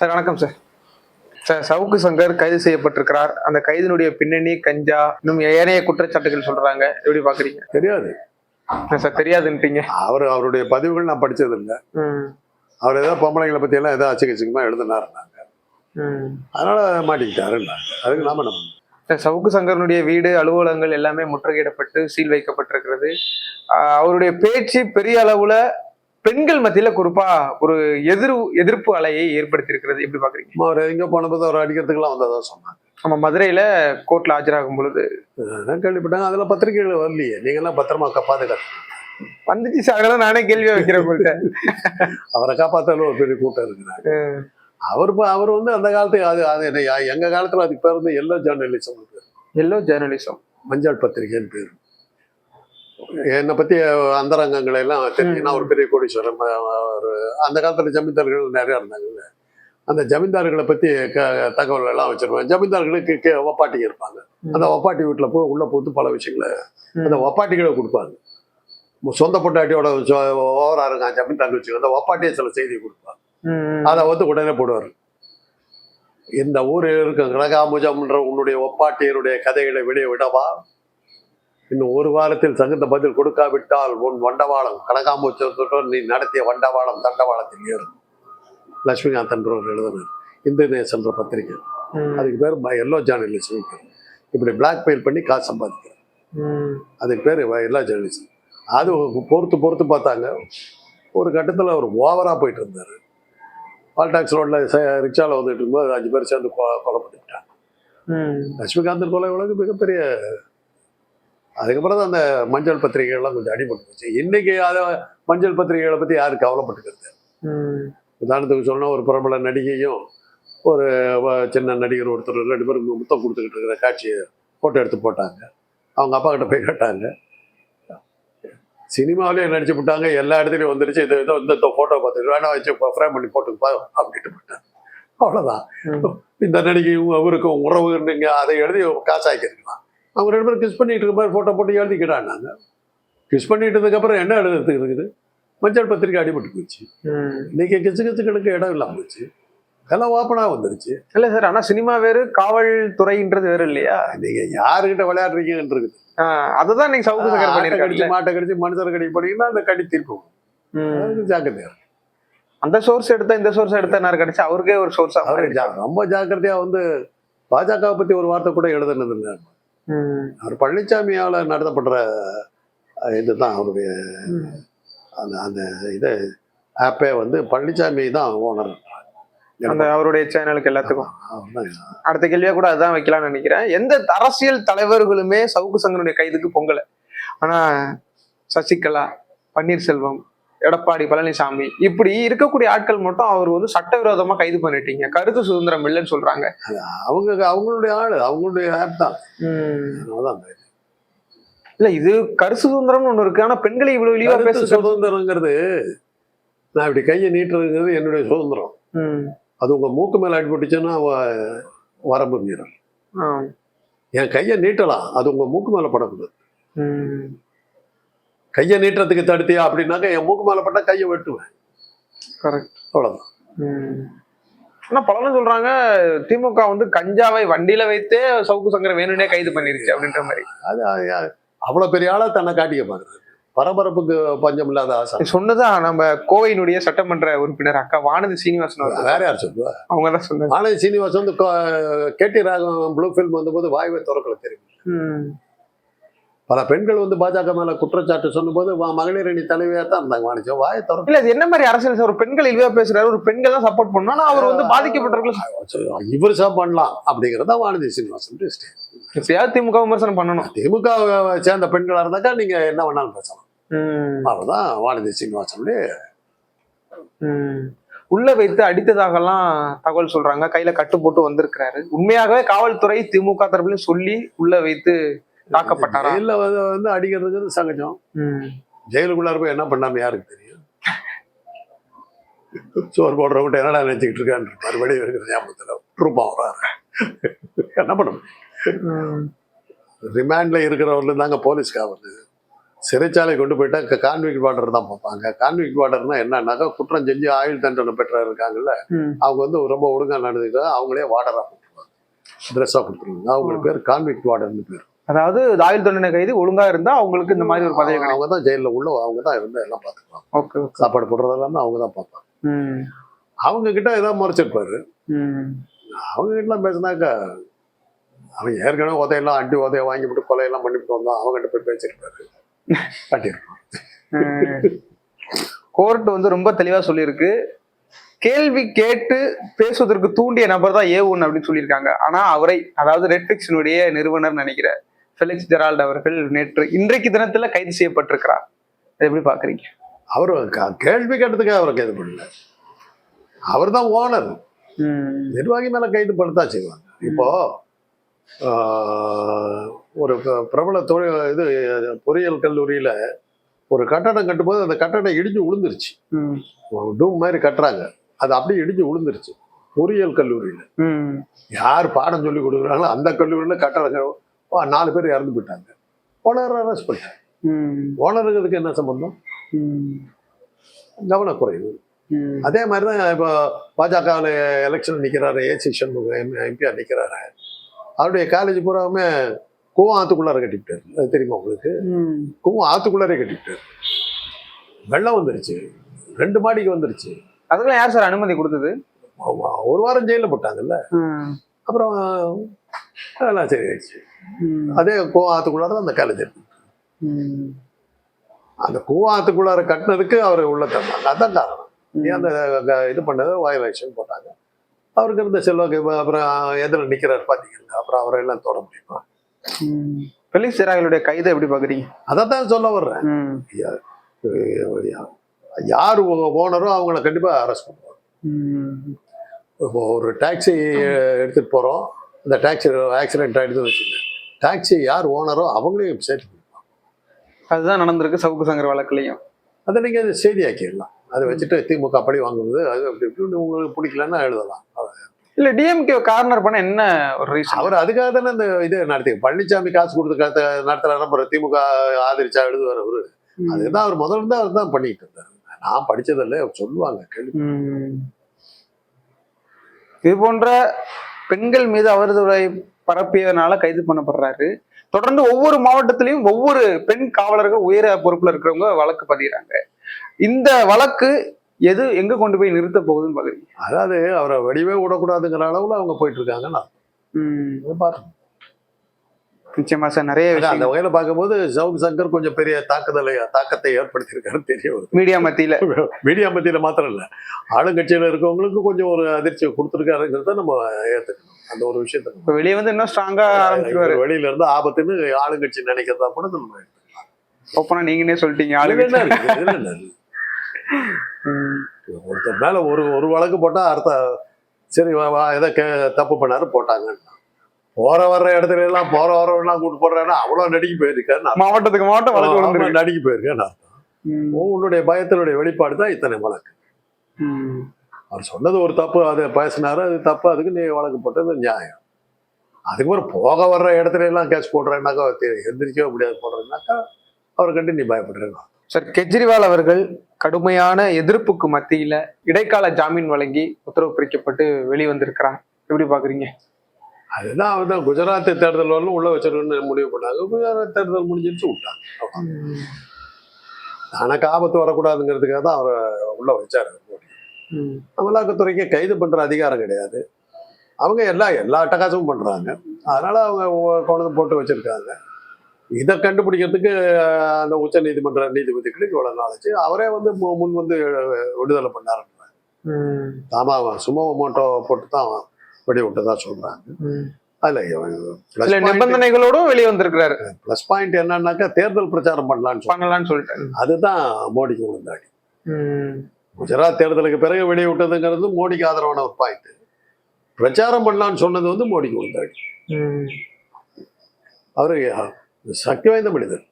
Sir வணக்கம் sir. Sir Savukku Shankar கைது செய்யப்பட்டிருக்கிறார். அந்த கைதினுடைய பின்னணி கஞ்சா இன்னும் ஏனைய குற்றச்சாட்டுகள் சொல்றாங்க. எப்படி பாக்குறீங்க? தெரியாது. சார் தெரியாதுன்ட்டீங்க? அவர் அவருடைய பதிவுகள் நான் படிச்சது இல்லை அவர் ஏதோ பொம்பளைங்களை பத்தி எல்லாம் ஏதோ அச்சகச்சிக்கமா எழுதினாருனாங்க. அதனால மாட்டிக்கிட்டாருன்னாங்க அதுக்கு நாம நம்ம சார், சவுக்கு சங்கரனுடைய வீடு அலுவலகங்கள் எல்லாமே முற்றுகையிடப்பட்டு சீல் வைக்கப்பட்டிருக்கிறது. அவருடைய பேச்சு பெரிய அளவுல பெண்கள் மத்தியில குறிப்பா ஒரு எதிர் எதிர்ப்பு அலையை ஏற்படுத்தி இருக்கிறது எப்படி பாக்குறீங்க அவர் எங்க போனபோது அவர் அடிக்கிறதுக்கெல்லாம் வந்ததா சொன்னாங்க. நம்ம மதுரையில கோர்ட்ல ஆஜராகும் பொழுது கேள்விப்பட்டாங்க. அதுல பத்திரிகைகள் வரலையே. நீங்கெல்லாம் பத்திரமா கா- பாதுகாத்து. வந்துச்சு சார். அதெல்லாம் நானே கேள்வியா வைக்கிறேன் உங்கள்கிட்ட அவரை காப்பாத்தாலும் ஒரு பெரிய கூட்டம் இருக்கிறாங்க அவர் அவர் வந்து அந்த காலத்துக்கு அது அது என்ன, எங்க காலத்துல அதுக்கு பேர் வந்து எல்லோ ஜேர்னலிசம் பேர். எல்லோ ஜேர்னலிசம் மஞ்சள் பத்திரிகைன்னு பேர். என்னை பத்தி அந்தரங்கங்களை எல்லாம் தெரிஞ்சுன்னா ஒரு பெரிய கோடீஸ்வரன் ம- ஒரு அந்த காலத்துல ஜமீன்தார்கள் நிறைய இருந்தாங்கல்ல. அந்த ஜமீன்தார்களை பத்தி க தகவல் எல்லாம் வச்சிருப்பாங்க. ஜமீன்தார்களுக்கு கே ஒப்பாட்டிங்க இருப்பாங்க. அந்த ஒப்பாட்டி வீட்டுல போய் உள்ள போட்டு பல விஷயங்களை அந்த ஒப்பாட்டிகளை கொடுப்பாங்க. சொந்த பொட்டாட்டியோட ஓவரா இருக்கான் ஜமீன்தார் வச்சு அந்த ஒப்பாட்டியை சில செய்தி கொடுப்பாங்க. அதை வந்து உடனே போடுவார். இந்த ஊரில் இருக்க கனகாமுஜம்ன்ற உன்னுடைய ஒப்பாட்டியருடைய கதைகளை வெளியே விடவா? இன்னும் ஒரு வாரத்தில் தகுந்த பதில் கொடுக்காவிட்டால் உன் வண்டவாளம் கனகாமுஜத்துடன் நீ நடத்திய வண்டவாளம் தண்டவாளத்தில் ஏறும். லட்சுமிகாந்த் எழுதினார். இந்து நேசன்ற பத்திரிகை. அதுக்கு பேர் எல்லோ ஜேர்னலிசம் இப்படி பிளாக் மெயில் பண்ணி காசு சம்பாதிக்கிறேன் அதுக்கு பேர் எல்லோ ஜேர்னலிசம் அது பொறுத்து பொறுத்து பார்த்தாங்க. ஒரு கட்டத்தில் அவர் ஓவராக போயிட்டு இருந்தார். பால்டாக்ஸ் ரோட்டில் ரிக்ஷாவில் வந்துட்டு இருக்கும்போது அஞ்சு பேர் சேர்ந்து கொலை பண்ணிவிட்டாங்க லட்சுமிகாந்தன் கொலை உலக மிகப்பெரிய அதுக்கப்புறம் தான் அந்த மஞ்சள் பத்திரிகைகள்லாம் கொஞ்சம் அடிபட்டு போச்சு. இன்னைக்கு அதை மஞ்சள் பத்திரிகைகளை பற்றி யாரும் கவலைப்பட்டுக்கிறது உதாரணத்துக்கு சொன்னால் ஒரு பிரபல நடிகையும் ஒரு சின்ன நடிகர் ஒருத்தர் ரெண்டு பேரும் முத்தம் கொடுத்துக்கிட்டு இருக்கிற காட்சியை ஃபோட்டோ எடுத்து போட்டாங்க. அவங்க அப்பா கிட்ட போய் கேட்டாங்க. சினிமாவிலே நடிச்சு விட்டாங்க எல்லா இடத்துலையும் வந்துருச்சு. இது இதோ இந்த ஃபோட்டோ பார்த்துட்டு வேணா வச்சு ஃப்ரேம் பண்ணி போட்டுப்பா அப்படின்ட்டு போட்டாங்க. அவ்வளோதான் இந்த நடிகையும் அவருக்கும் உறவு நீங்க அதை எழுதி காசாக்கிருக்கலாம் அவங்க ரெண்டு பேரும் கிஸ் பண்ணிட்டு இருக்க மாதிரி ஃபோட்டோ போட்டு எழுதிக்கிறாங்க நாங்கள் கிஸ் பண்ணிட்டதுக்கப்புறம் என்ன எழுதுறதுக்கு இருக்குது? மஞ்சள் பத்திரிக்கை அடிபட்டு போச்சு. இன்னைக்கு கிச்சு கிச்சுகளுக்கு இடம் இல்லாம போச்சு. எல்லாம் ஓப்பனாக வந்துருச்சு. இல்ல சார் ஆனா சினிமா வேறு காவல்துறைன்றது வேறு இல்லையா? நீங்க யாருக்கிட்ட விளையாடுறீங்கன்னு இருக்குது அதுதான் இன்னைக்கு சவுக்கு பண்ணிருக்காரு கடிச்சு மாட்டை கடிச்சு மனுஷரை கடி பண்ணீங்கன்னா அந்த கடி தீர்க்கும் அதுக்கு ஜாக்கிரதையா இருக்கு. அந்த சோர்ஸ் எடுத்தா இந்த சோர்ஸ் எடுத்தா என்ன கிடைச்சு அவருக்கே ஒரு சோர்ஸ் அவரு ரொம்ப ஜாக்கிரதையா வந்து பாஜக பத்தி ஒரு வார்த்தை கூட எழுதுனது இல்லை. அவர் பழனிசாமியால நடத்தப்படுற இதுதான் அவருடைய அந்த அந்த இது ஆப்பே வந்து பழனிசாமி தான் ஓனர் அந்த அவருடைய சேனலுக்கு எல்லாத்துக்கும். அடுத்த கேள்வியா கூட அதான் வைக்கலாம்னு நினைக்கிறேன். எந்த அரசியல் தலைவர்களுமே சவுக்கு சங்கருடைய கைதுக்கு பொங்கல. ஆனா சசிகலா பன்னீர்செல்வம் எடப்பாடி பழனிசாமி. இப்படி இருக்கக்கூடிய ஆட்கள் மட்டும் அவர் வந்து சட்டவிரோதமா கைது பண்ணிட்டீங்க. கருத்து சுதந்திரம் இல்லைன்னு சொல்றாங்க. அவங்க அவங்களுடைய ஆளு அவங்களுடைய ஆப் தான். இல்ல இது கருத்து சுதந்திரம்னு ஒண்ணு இருக்கு. ஆனா பெண்களை இவ்வளவு இழிவா பேச சுதந்திரங்கிறது நான் இப்படி கையை நீட்டுறதுங்கிறது என்னுடைய சுதந்திரம். ம். அது உங்க மூக்கு மேல அடிபட்டுச்சுன்னா வரம்பு மீறல். என் கையை நீட்டலாம். அது உங்க மூக்கு மேல படக்கூடாது. கையை நீட்டுறதுக்கு தடுத்தியா அப்படின்னாக்க என் மூக்கு மேல பட்டா கையை வெட்டுவேன். Correct. அவ்வளவுதான். ம். ஆனா பலரும் சொல்றாங்க திமுக வந்து கஞ்சாவை வண்டியில வைத்தே சவுக்கு சங்கரை வேணும்னே கைது பண்ணிருச்சு அப்படின்ற மாதிரி. அது அவ்வளவு பெரிய ஆளா தன்னை காட்டிக்க பாக்குறது பரபரப்புக்கு பஞ்சம் இல்லாத ஆசை. சொன்னதான் நம்ம கோவையினுடைய சட்டமன்ற உறுப்பினர் அக்கா வானதி சீனிவாசன் வேற யார் சொல்லுவா? அவங்க தான் சொன்னாங்க. ஆனந்த் சீனிவாசன் வந்து கேடி ராகவன் ப்ளூ ஃபில்ம் வந்தபோது வாய்வை திறக்கல தெரியும். பல பெண்கள் வந்து பாஜக மேல குற்றச்சாட்டு சொன்னபோது வா- மகளிர் அணி தலைவியா தான் இருந்தாங்க. வாணிஜம் வாயை திறக்க இல்ல என்ன மாதிரி அரசியல்? ஒரு பெண்கள் இழிவா பேசுறாரு ஒரு பெண்கள் தான் சப்போர்ட் ஆனா அவர் வந்து பாதிக்கப்பட்டவர்கள் இவர் சார் பண்ணலாம் அப்படிங்கிறதா வானதி சீனிவாசன் எப்பயாவது திமுக விமர்சனம் பண்ணணும். திமுக சேர்ந்த பெண்களா இருந்தாக்கா நீங்க என்ன வேணாலும் பேசலாம். அவ்வளவுதான் வானதி சீனிவாசனுடைய ம். உள்ள வைத்து அடித்ததாகலாம் தகவல் சொல்றாங்க. கையில கட்டு போட்டு வந்திருக்கிறாரு. உண்மையாகவே காவல்துறை திமுக தரப்புலயும் சொல்லி உள்ள வைத்து தாக்கப்பட்டாரா? ஜெயில வந்து அடிக்கிறதுங்கிறது சகஜம். ஜெயிலுக்குள்ளார போய் என்ன பண்ணாம யாருக்கு தெரியும்? சோறு போடுறவங்கிட்ட என்னடா நினைச்சுக்கிட்டு இருக்கான்னு இருப்பாரு வெளியே இருக்கிற ஞாபகத்துல ரூபா வர்றாரு என்ன பண்ண. ரிமாண்ட்ல இருக்கிறவர்ல தாங்க போலீஸ் காவல் சிறைச்சாலை கொண்டு போயிட்டா கான்விக் வார்டர் தான் பார்ப்பாங்க. கான்விக் வார்டர்னா என்னன்னாக்கா குற்றம் செஞ்சு ஆயுள் தண்டனை பெற்ற இருக்காங்கல்ல. அவங்க வந்து ரொம்ப ஒழுங்கா நடந்துக்கிட்டா அவங்களே வார்டராக கொடுத்துருவாங்க ட்ரெஸ்ஸாக கொடுத்துருவாங்க. அவங்களுக்கு பேர் கான்விக் வார்டர்னு பேர். அதாவது ஆயுள் தண்டனை கைது ஒழுங்கா இருந்தா அவங்களுக்கு இந்த மாதிரி ஒரு பதவி கிடைக்கும். அவங்க தான் ஜெயிலில் உள்ள அவங்க தான் இருந்து எல்லாம் பார்த்துக்குவாங்க ஓகே சாப்பாடு போடுறது எல்லாமே அவங்க தான் பார்ப்பாங்க. அவங்க கிட்ட ஏதாவது முறைச்சிருப்பாரு. அவங்க கிட்டலாம் பேசினாக்கா அவன் ஏற்கனவே உதையெல்லாம் அடி உதைய வாங்கிவிட்டு கொலையெல்லாம் பண்ணிவிட்டு வந்தான். அவங்ககிட்ட போய் பேசியிருப்பாரு. காட்டியிருப்பான் கோர்ட் வந்து ரொம்ப தெளிவா சொல்லியிருக்கு. கேள்வி கேட்டு பேசுவதற்கு தூண்டிய நபர் தான் ஏ ஒன் அப்படின்னு சொல்லியிருக்காங்க. ஆனா அவரை அதாவது நெட்ஃபிளிக்ஸினுடைய நிறுவனர் நினைக்கிற ஃபெலிக்ஸ் ஜெரால்ட் அவர்கள் நேற்று இன்றைக்கு தினத்துல கைது செய்யப்பட்டிருக்கிறார். எப்படி பாக்குறீங்க அவர் கேள்வி கேட்டதுக்கு அவரை கைது பண்ணல. அவர் தான் ஓனர். நிர்வாகி மேல கைது பண்ணத்தான் செய்வாங்க. இப்போ ஒரு பிரபல தொழில் இது பொறியியல் கல்லூரியில ஒரு கட்டடம் கட்டும்போது அந்த கட்டடம் இடிஞ்சு விழுந்துருச்சு டூம் மாதிரி கட்டுறாங்க. அது அப்படியே இடிஞ்சு விழுந்துருச்சு பொறியியல் கல்லூரியில. ம். யார் பாடம் சொல்லி கொடுக்குறாங்களோ அந்த கல்லூரியில கட்டடங்க வா, நாலு பேர் இறந்து போயிட்டாங்க. ஓனர் அரெஸ்ட் பண்ணிட்டாங்க ம். ஓனருங்கிறதுக்கு என்ன சம்பந்தம்? ம். கவனக்குறைவு. அதே மாதிரி தான் இப்போ பாஜகவில் எலெக்ஷன் நிற்கிறாரு ஏசி சண்முகம் எம்பிஆர் நிற்கிறாரு அவருடைய காலேஜ் பூராவுமே கூவம் ஆத்துக்குள்ளார கட்டிவிட்டாரு அது தெரியுமா உங்களுக்கு? கூவம் ஆத்துக்குள்ளாரே கட்டிவிட்டாரு வெள்ளம் வந்துருச்சு. ரெண்டு மாடிக்கு வந்துருச்சு. அதுக்கெல்லாம் யார் சார் அனுமதி கொடுத்தது? ஒரு வாரம் ஜெயிலில் போட்டாங்கல்ல. ம். அப்புறம் அதெல்லாம் சரி ஆயிடுச்சு. அதே கூவம் ஆத்துக்குள்ளார தான் அந்த காலேஜ் அந்த கூவம் ஆத்துக்குள்ளார கட்டினதுக்கு அவர் உள்ள தந்தாங்க. அதான் காரணம். அந்த இது பண்ணதை? வயலேஷன் போட்டாங்க. அவருக்கு இருந்த செல்வாக்கு அப்புறம் எதில் நிற்கிறார் பார்த்தீங்கன்னா அப்புறம் அவரை எல்லாம் தொட முடியுமா? ம். ஃபெலிக்ஸ் ஜெரால்டுடைய கைதை எப்படி பாக்குறீங்க? அதை தான் சொல்ல வர்றேன். ம். யார் ஓனரோ அவங்கள கண்டிப்பாக அரெஸ்ட் பண்ணுவாங்க. ம். இப்போ ஒரு டாக்ஸி எடுத்துகிட்டு போகிறோம் இந்த டாக்ஸி ஆக்சிடென்ட் ஆகிடுதுன்னு வச்சுக்கோங்க. டாக்ஸி யார் ஓனரோ அவங்களையும் சேர்த்து அதுதான் நடந்திருக்கு சவுக்கு சங்கர் வழக்குலையும். அதை நீங்கள் செய்தியாக்கிடலாம். அதை வச்சுட்டு திமுக பழி வாங்குவது அது அப்படி இப்படின்னு உங்களுக்கு பிடிக்கலன்னா எழுதலாம். இல்ல டிஎம்கே கார்னர் பண்ண என்ன ஒரு ரீசன் அவர் அதுக்காக தானே இந்த இது நடத்தி பழனிசாமி காசு கொடுத்து நடத்துறாரு அப்புறம் திமுக ஆதரிச்சா எழுதுவார் அவரு. அதுதான் அவர் முதல்ல இருந்து அவர் தான் பண்ணிட்டு இருந்தாரு. நான் படிச்சதில்ல சொல்லுவாங்க கேள்வி. இது போன்ற பெண்கள் மீது அவதூறை பரப்பியதுனால கைது பண்ணப்படுறாரு. தொடர்ந்து ஒவ்வொரு மாவட்டத்திலையும் ஒவ்வொரு பெண் காவலர்கள் உயர பொறுப்புல இருக்கிறவங்க வழக்கு பதிகிறாங்க இந்த வழக்கு எது எங்க கொண்டு போய் நிறுத்த போகுதுன்னு பாக்குறீங்க? அதாவது அவரை வெடிவே விடக்கூடாதுங்கிற அளவுல அவங்க போயிட்டு இருக்காங்க நான் ம், பார்த்தேன் நிச்சயமா சார் நிறைய அந்த வகையில பார்க்கும்போது சவுக் சங்கர் கொஞ்சம் பெரிய தாக்குதலை தாக்கத்தை ஏற்படுத்தியிருக்காரு தெரிய வருது. மீடியா மத்தியில. மீடியா மத்தியில மாத்திரம் இல்ல ஆளுங்கட்சியில இருக்கவங்களுக்கு கொஞ்சம் ஒரு அதிர்ச்சியை கொடுத்துருக்காருங்கிறத நம்ம ஏத்துக்கணும். அந்த ஒரு விஷயத்த இப்ப வெளியே வந்து இன்னும் ஸ்ட்ராங்கா ஆரம்பிச்சிருவாரு. வெளியில இருந்து ஆபத்துன்னு ஆளுங்கட்சி நினைக்கிறதா கூட நம்ம ஓப்பனா நீங்களே சொல்லிட்டீங்க இதுல ஆளுங்க என்ன இருக்கு? இதுல என்ன இருக்கு? ஒருத்தர் மேல ஒரு ஒரு வழக்கு போட்டா அடுத்த சரி வா வா எதை கே தப்பு பண்ணாரு போட்டாங்க போற வர்ற இடத்துல எல்லாம் போற வரவெல்லாம் கூட்டு போடுறேன்னா அவ்வளவு நடிக்க போயிருக்காரு நான் மாவட்டத்துக்கு மாவட்டம் வழக்கு நடிக்க போயிருக்கேன் உன்னுடைய பயத்தினுடைய வெளிப்பாடு தான் இத்தனை வழக்கு. அவர் சொன்னது ஒரு தப்பு அதை பேசினாரு அது தப்பு அதுக்கு நீ வழக்கு போட்டது நியாயம். அதுக்கப்புறம் போக வர்ற இடத்துல எல்லாம் கேஸ் போடுறேன்னாக்கா எந்திரிக்கவே முடியாது போடுறேன்னாக்கா அவரை கண்டு நீ பயப்படுறேன் சார் கெஜ்ரிவால் அவர்கள் கடுமையான எதிர்ப்புக்கு மத்தியில இடைக்கால ஜாமீன் வழங்கி உத்தரவு பிரிக்கப்பட்டு வெளிவந்திருக்கிறார் எப்படி பாக்குறீங்க? அதுதான் அவர் தான். குஜராத் தேர்தல் வரலும் உள்ள வச்சிருக்கணும்னு முடிவு பண்ணாங்க. குஜராத் தேர்தல் முடிஞ்சிருச்சு விட்டாங்க. தனக்கு ஆபத்து வரக்கூடாதுங்கிறதுக்காக தான் அவரை உள்ள வச்சாரு ம், அமலாக்கத்துறைக்கு கைது பண்ற அதிகாரம் கிடையாது. அவங்க எல்லா எல்லா அட்டகாசமும் பண்றாங்க. அதனால அவங்க கொண்டு போட்டு வச்சிருக்காங்க. இதை கண்டுபிடிக்கிறதுக்கு அந்த உச்ச நீதிமன்ற நீதிபதிகளுக்கு இவ்வளவு நாளாச்சு அவரே வந்து முன் வந்து விடுதலை பண்ணாரு ம், ஆமா சுமோ மோட்டோ போட்டு தான் வெடி விட்டதா சொல்றாங்க. அதுல சில நிபந்தனைகளோடும் வெளியே வந்திருக்கிறாரு ப்ளஸ் பாயிண்ட் என்னன்னாக்கா தேர்தல் பிரச்சாரம் பண்ணலாம்னு சொல்றாங்க. பண்ணலாம்னு சொல்லிட்டாரு. அதுதான் மோடிக்கு விழுந்தாடி ம், குஜராத் தேர்தலுக்கு பிறகு வெளியே விட்டதுங்கிறது மோடிக்கு ஆதரவான ஒரு பாயிண்ட் பிரச்சாரம் பண்ணலாம்னு சொன்னது வந்து மோடிக்கு விழுந்தாடி ம், அவரு சக்தி வாய்ந்த மனிதர்.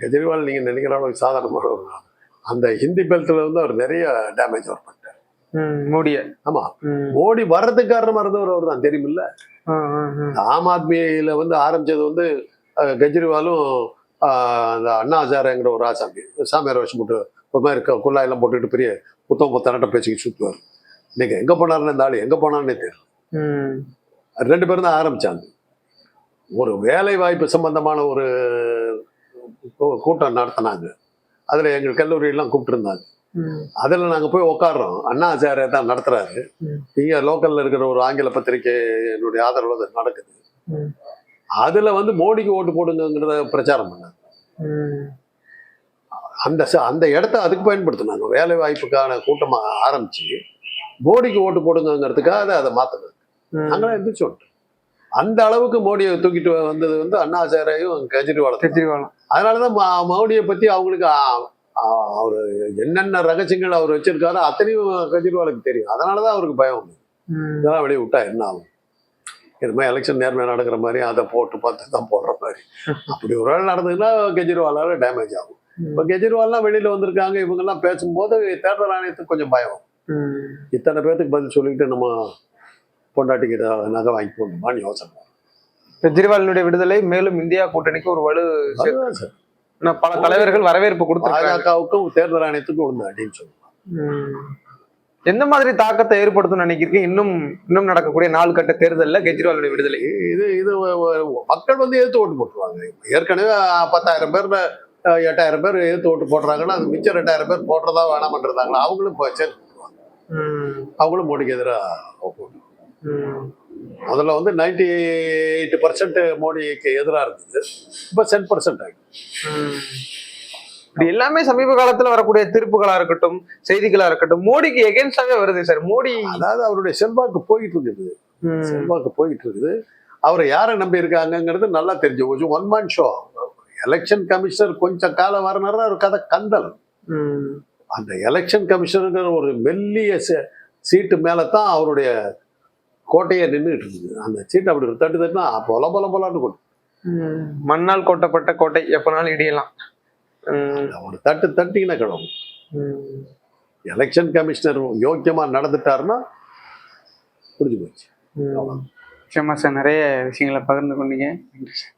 கெஜ்ரிவால் நீங்க நினைக்கிற அளவுக்கு சாதாரணமான ஒரு. அந்த ஹிந்தி பெல்ட்ல வந்து அவர் நிறைய டேமேஜ் ம், மோடிய. ஆமா. மோடி வர்றதுக்கு காரணமா இருந்தவர் அவர் தான் தெரியுமில்ல. ஆம் ஆத்மியில வந்து ஆரம்பிச்சது வந்து கெஜ்ரிவாலும் அந்த அண்ணா ஹசாரேங்கிற ஒரு ஆசாமி சாமியார் வேஷம் போட்டு ஒரு மாதிரி க- குல்லாயெல்லாம் போட்டுட்டு பெரிய புத்தம் புத்தனட்ட பேச்சுக்கு சுற்றுவார் இன்னைக்கு எங்கே போனாருன்னு இந்த ஆள் எங்கே போனான்னே தெரியல. ம். ரெண்டு பேரும் தான் ஆரம்பிச்சாங்க. ஒரு வேலை வாய்ப்பு சம்பந்தமான ஒரு கூட்டம் நடத்தினாங்க. அதில் எங்கள் கல்லூரியெல்லாம் கூப்பிட்டுருந்தாங்க. ம். அதில் நாங்கள் போய் உட்காடுறோம் அண்ணா தான் நடத்துறாரு. இங்கே லோக்கலில் இருக்கிற ஒரு ஆங்கில பத்திரிகை என்னுடைய ஆதரவு அது நடக்குது. அதில் வந்து மோடிக்கு ஓட்டு போடுங்கிறத பிரச்சாரம் பண்ணாங்க. அந்த அந்த இடத்த அதுக்கு பயன்படுத்தினாங்க. வேலை வாய்ப்புக்கான கூட்டமாக ஆரம்பிச்சு மோடிக்கு ஓட்டு போடுங்கிறதுக்காக அதை மாற்றினாங்க ம். நாங்களே எந்திரிச்சு வந்துட்டோம். அந்த அளவுக்கு மோடியை தூக்கிட்டு வந்தது வந்து அண்ணா ஹசாரேயும் கெஜ்ரிவால் கெஜ்ரிவால் அதனாலதான் ம- மோடியை பத்தி அவங்களுக்கு அவரு என்னென்ன ரகசியங்கள் அவர் வச்சிருக்காரோ அத்தனையும் கெஜ்ரிவாலுக்கு தெரியும். அதனாலதான் அவருக்கு பயம். இதெல்லாம் வெளியே விட்டா என்ன ஆகும்? இது மாதிரி எலெக்ஷன் நேர்மையாக நடக்கிற மாதிரி அதை போட்டு பார்த்து தான் போடுற மாதிரி. அப்படி ஒரு வேளை நடந்ததுன்னா கெஜ்ரிவாலால டேமேஜ் ஆகும். இப்போ கெஜ்ரிவால்லாம் வெளியில வந்திருக்காங்க இவங்கெல்லாம் பேசும்போது தேர்தல் ஆணையத்துக்கு கொஞ்சம் பயம். இத்தனை பேர்த்துக்கு பதில் சொல்லிட்டு நம்ம பொண்டாட்டிக்கிட்ட நகை வாங்கி போடணுமான்னு யோசனை. கெஜ்ரிவாலினுடைய விடுதலை மேலும் இந்தியா கூட்டணிக்கு ஒரு வலு சார். பல தலைவர்கள் வரவேற்பு கொடுத்திருக்காங்க. பாஜகவுக்கும் தேர்தல் ஆணையத்துக்கும் உண்டு அப்படின்னு சொல்லுவாங்க. எந்த மாதிரி தாக்கத்தை ஏற்படுத்தும் நினைக்கிறீங்க? இன்னும் இன்னும் நடக்கக்கூடிய நாலு கட்ட தேர்தல்ல கெஜ்ரிவாலுடைய விடுதலை. இது இது மக்கள் வந்து எதிர்த்து ஓட்டு போட்டுருவாங்க. ஏற்கனவே பத்தாயிரம் பேர்ல அஹ், எட்டாயிரம் பேர் எதிர்த்து ஓட்டு போடுறாங்கன்னா அது மிச்சம் ரெண்டாயிரம் பேர் போடுறதா வேணாமன்றதாங்களா அவங்களும் இப்போ சேர்த்து. அவங்களும் மோடிக்கு எதிராக ஓட்டு முதல்ல வந்து நைன்டி எயிட் பர்சன்ட் மோடிக்கு எதிராக இருந்தது. இப்போ சென் பர்சன்ட் ஆகிடும் ம். இப்படி எல்லாமே சமீப காலத்துல வரக்கூடிய தீர்ப்புகளா இருக்கட்டும் செய்திகளா இருக்கட்டும் மோடிக்கு எகென்ஸ்டாவே வருது சார். மோடி அதாவது அவருடைய செல்வாக்கு போயிட்டு இருக்குது. செல்வாக்கு போயிட்டு இருக்குது. அவரை யாரை நம்பி இருக்காங்கங்கிறது நல்லா தெரிஞ்சு போச்சு. One man show election commissioner கொஞ்சம் காலம் வரனால ஒரு கதை கந்தல். அந்த எலெக்ஷன் கமிஷனுங்கிற ஒரு மெல்லிய சீட்டு மேலே தான் அவருடைய கோட்டையை நின்றுட்டு இருக்குது அந்த சீட்டு அப்படி ஒரு தட்டு தட்டுனா பொல பொல பொலான்னு கொட்டு. மண்ணால் கொட்டப்பட்ட கோட்டை எப்பனாலும் இடியலாம். ஒரு தட்டு தட்டிங்கன்னா கிடவும் ம். எலெக்ஷன் கமிஷனர் யோக்கியமா நடந்துட்டாருன்னா புரிஞ்சு போச்சு ம். நிச்சயமா சார் நிறைய விஷயங்களை பகிர்ந்து கொண்டீங்க நன்றி சார்